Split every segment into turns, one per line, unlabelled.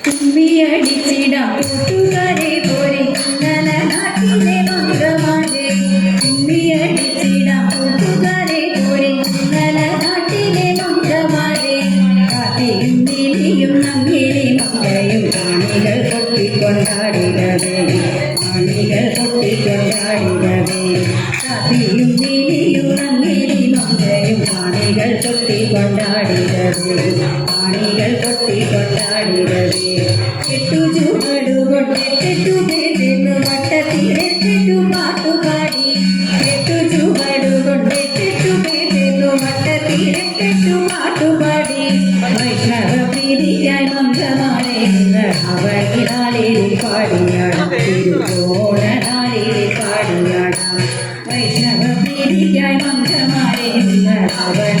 കുമ്മിയടിച്ചിടാം കൂട്ടുകാരെ പോരെ നല്ല നാട്ടിലെ മന്ത്രമാരെ കുമ്മിയടിച്ചിടാം കൂട്ടുകാരെ പോരെ നല്ല നാട്ടിലെ മന്ത്രമാരെ കാത്തിയും നീലിയും നങ്ങിലെ മകയും കാണികൾ കൊട്ടിക്കൊണ്ടാടിടവേ കാണികൾ കൊട്ടിക്കൊണ്ടാടിടവേ കാത്തിയും നീലിയും ആണികൾ കൊട്ടി കൊട്ടാടികളെ. കെട്ടു ചുവടു കൊട്ടി കെട്ടു തിരുന്ന് വട്ടത്തിലെ കെട്ടു പാട്ടുപാടി. കെട്ടു ചുവടു കൊട്ടി കെട്ടു തിരുന്ന് വട്ടത്തിലെ കെട്ടു പാട്ടുപാടി. വൈഷ്ണവ പ്രീതിയായി മന്ത്രമാണ് ഇന്ന് അവരിനാളിൽ പാടിയാണ് തിരുവോണനാളിൽ പാടിയാണ് അവർ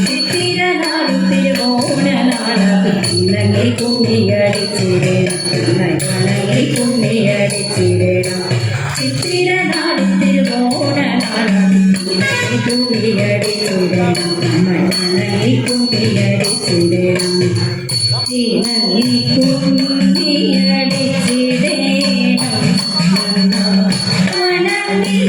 உன்னையை கும்மியடித்திடு உன்னை மனையை கும்மியடித்திடலாம் சித்திர நாளில் திருவோண நாளாம். உன்னை கும்மியடித்திடலாம் நம்மை மனையை கும்மியடித்திடலாம் ஜீவனை கும்மியடித்திடேனம் மனதை